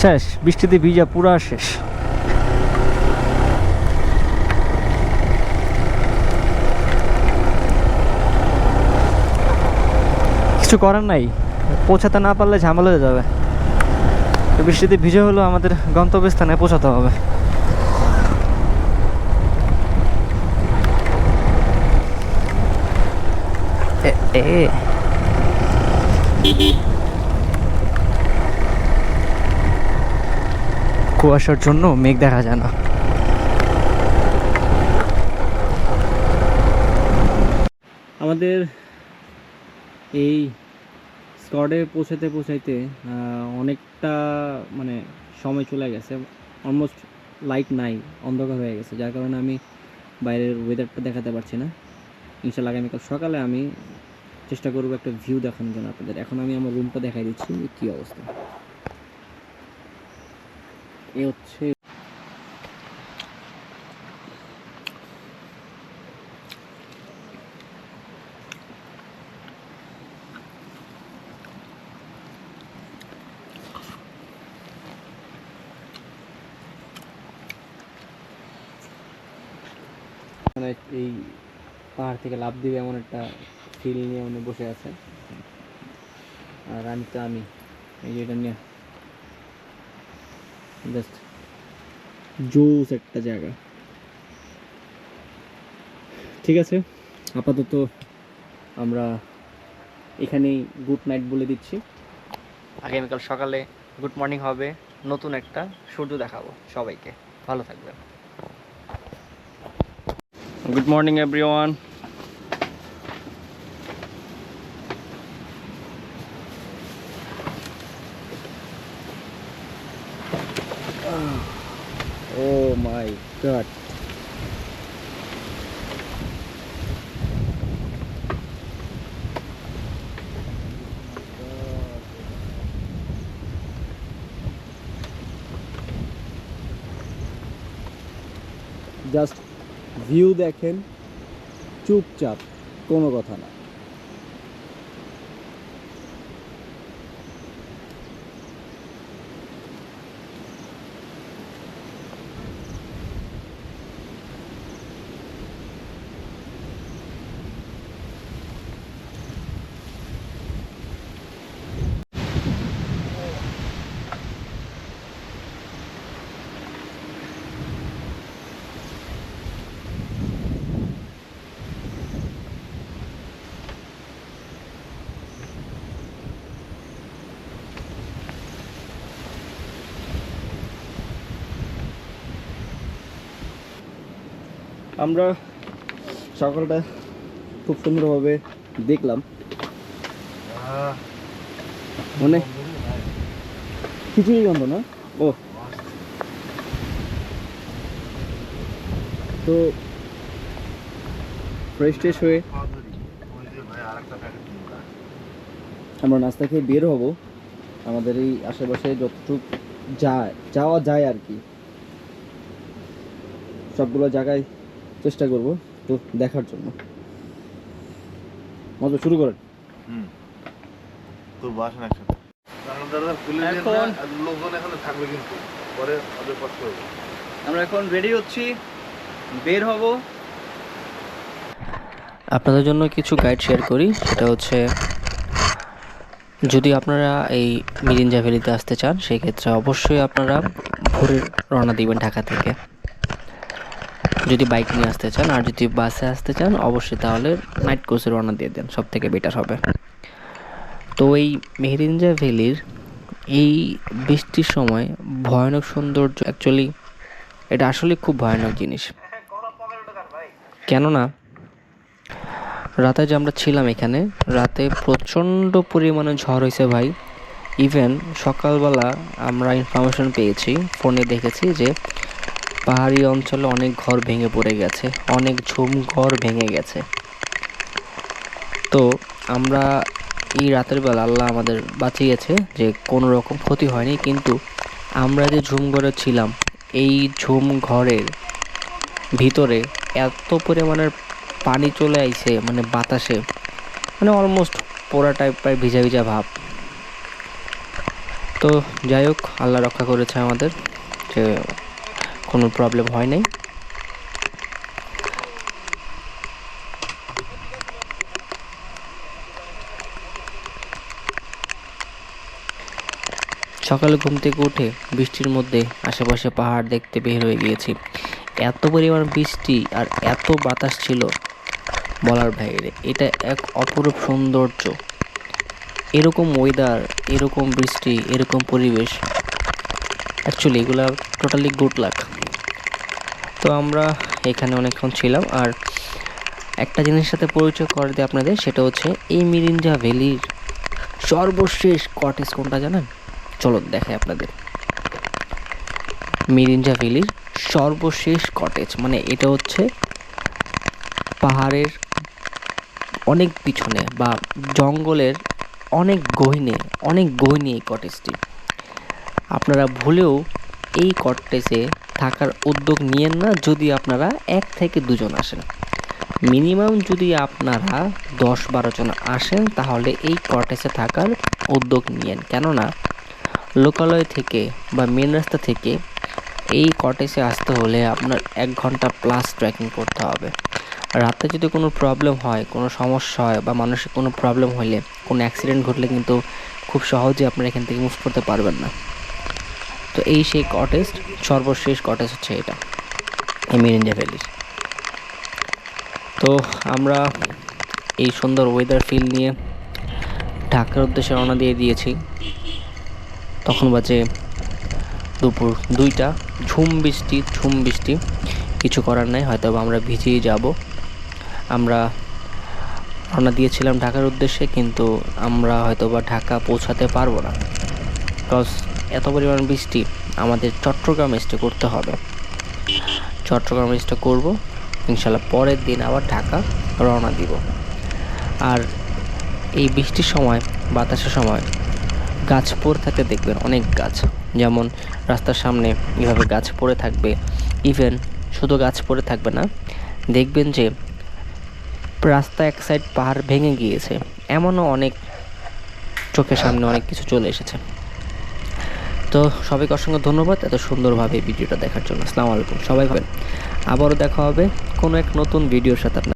শেষ, বৃষ্টিতে ভিজা পুরা শেষ। কিছু করার নাই, পৌঁছাতে না পারলে ঝামেলা হয়ে যাবে। বৃষ্টিতে ভিজে হলেও আমাদের গন্তব্যস্থানে পৌঁছাতে হবে। এ। কুয়াশার জন্য মেঘ দেখা যায় না। আমাদের এই স্কটে পৌঁছাতে পৌঁছাইতে অনেকটা মানে সময় চলে গেছে। অলমোস্ট লাইট নাই, অন্ধকার হয়ে গেছে। যার কারণে আমি বাইরের ওয়েদারটা দেখাতে পারছি না। ইনশাল্লাহ আগামীকাল সকালে আমি চেষ্টা করব একটা ভিউ দেখানোর জন্য আপনাদের। এখন আমি আমার রুমটা দেখাই দিচ্ছি, কী অবস্থা। এ হচ্ছে মানে এই পাহাড় থেকে লাফ দিবে এমন একটা ফিল নিয়ে উনি বসে আছে আর আমি তো আমি, এই যে এটা নিয়ে জাস্ট জোস একটা জায়গা। ঠিক আছে? আপাতত আমরা এখানেই গুড নাইট বলে দিচ্ছি। আগামীকাল সকালে গুড মর্নিং হবে। নতুন একটা সূর্য দেখাবো সবাইকে। ভালো থাকবেন। Good morning everyone god. Just view দেখেন চুপচাপ কোনো কথা না আমরা সকালটা খুব সুন্দরভাবে দেখলাম। মানে খিচুড়ি গন্ধ না? ও। তো ফ্রেশ ট্রেশ হয়ে আমরা নাস্তা খেয়ে বের হব। আমাদের এই আশেপাশে যতটুক যায় যাওয়া যায় আর কি। সবগুলো জায়গায় চেষ্টা করব তো দেখার জন্য। মজা শুরু করেন। হুম। বাসন একসাথে? এখন- লোকজন এখানে থাকবে কিন্তু। পরে ওদের কষ্ট হবে আমরা এখন রেডি হচ্ছি বের হব। আপনাদের জন্য কিছু গাইড শেয়ার করি সেটা হচ্ছে যদি আপনারা এই মিরিঞ্জা ভ্যালিতে আসতে চান সেই ক্ষেত্রে অবশ্যই আপনারা ভোরে রওনা দিবেন ঢাকা থেকে। যদি বাইক নিয়ে আসতে চান আর যদি বাসে আসতে চান, অবশ্যই তাহলে নাইট কোর্সে রওনা দিয়ে দেন সব থেকে বেটার হবে। তো এই মেহেরিঞ্জা ভ্যালির এই বৃষ্টির সময় ভয়ানক সৌন্দর্য অ্যাকচুয়ালি এটা আসলে খুব ভয়ানক জিনিস। কেননা রাতে যে আমরা ছিলাম এখানে, রাতে প্রচণ্ড পরিমাণে ঝড় হয়েছে ভাই। ইভেন সকালবেলা আমরা ইনফরমেশন পেয়েছি ফোনে দেখেছি যে পাহাড়ি অঞ্চলে অনেক ঘর ভেঙে পড়ে গেছে, অনেক ঝুম ঘর ভেঙে গেছে। তো আমরা এই রাতের বেলা আল্লাহ আমাদের বাঁচিয়েছে যে কোনো রকম ক্ষতি হয়নি, কিন্তু আমরা যে ঝুম ঘরে ছিলাম, এই ঝুম ঘরের ভিতরে এত পরিমাণের পানি চলে আইছে মানে বাতাসে মানে অলমোস্ট পোড়া টাইপ প্রায় ভিজা ভিজা ভাব। তো যাই হোক, আল্লাহ রক্ষা করেছে আমাদের যে কোনো প্রবলেম হয় নাই। সকালে ঘুম থেকে উঠে বৃষ্টির মধ্যে আশেপাশে পাহাড় দেখতে বের হয়ে গিয়েছি। এত পরিমাণ বৃষ্টি আর এত বাতাস ছিল বলার বাইরে। এটা এক অপরূপ সৌন্দর্য। এরকম ওয়েদার এরকম বৃষ্টি, এরকম পরিবেশ। অ্যাকচুয়ালি এগুলা টোটালি গুড লাক তো আমরা এখানে অনেকক্ষণ ছিলাম আর একটা জিনিসের সাথে পরিচয় করে দিই আপনাদের, সেটা হচ্ছে এই মিরিঞ্জা ভ্যালির সর্বশেষ কটেজ কোনটা জানেন? চলো দেখাই আপনাদের। মিরিঞ্জা ভ্যালির সর্বশেষ কটেজ মানে এটা হচ্ছে পাহাড়ের অনেক পিছনে বা জঙ্গলের অনেক গহিনে অনেক গহিনে এই কটেজটি। আপনারা ভুলেও এই কটেজে থাকার উদ্যোগ নিয়েন না যদি আপনারা এক থেকে দুজন আসেন। মিনিমাম যদি আপনারা দশ বারো জন আসেন, তাহলে এই কটেজে থাকার উদ্যোগ নিয়েন। কেননা, লোকালয় থেকে বা মেন রাস্তা থেকে এই কটেজে আসতে হলে আপনার এক ঘণ্টা প্লাস ট্রেকিং করতে হবে। রাতে যদি কোনো প্রবলেম হয়, কোনো সমস্যা হয় বা মানুষের কোনো প্রবলেম হলে, কোনো অ্যাক্সিডেন্ট ঘটলে কিন্তু খুব সহজে আপনারা এখান থেকে মুভ করতে পারবেন না। তো এই সেই কটেজ সর্বশেষ কটেজ হচ্ছে এটা এই মিরিঞ্জা ভ্যালির তো আমরা এই সুন্দর ওয়েদার ফিল নিয়ে ঢাকার উদ্দেশ্যে রওনা দিয়ে দিয়েছি। তখন বাজে দুপুর দুইটা, ঝুম বৃষ্টি ঝুম বৃষ্টি, কিছু করার নাই হয়তো আমরা ভিজেই যাব। আমরা রওনা দিয়েছিলাম ঢাকার উদ্দেশ্যে, কিন্তু আমরা হয়তো বা ঢাকা পৌঁছাতে পারব না। বিকজ এত পরিমাণ বৃষ্টি আমাদের চট্টগ্রাম স্টে করতে হবে। চট্টগ্রাম স্টে করব, ইনশাল্লাহ পরের দিন আবার ঢাকা রওনা দিব। আর এই বৃষ্টির সময়, বাতাসের সময় গাছ পড়ে থাকতে দেখবেন, অনেক গাছ। যেমন রাস্তার সামনে এভাবে গাছ পড়ে থাকবে ইভেন শুধু গাছ পড়ে থাকবে না, দেখবেন যে রাস্তা এক সাইড পাহাড় ভেঙে গিয়েছে। এমনও অনেক চোখের সামনে অনেক কিছু চলে এসেছে। তো সবাইকে অসংখ্য ধন্যবাদ এত সুন্দরভাবে ভিডিওটা দেখার জন্য। আসসালামু আলাইকুম, সবাই ভাবেন আবারও দেখা হবে কোনো এক নতুন ভিডিওর সাথে আপনার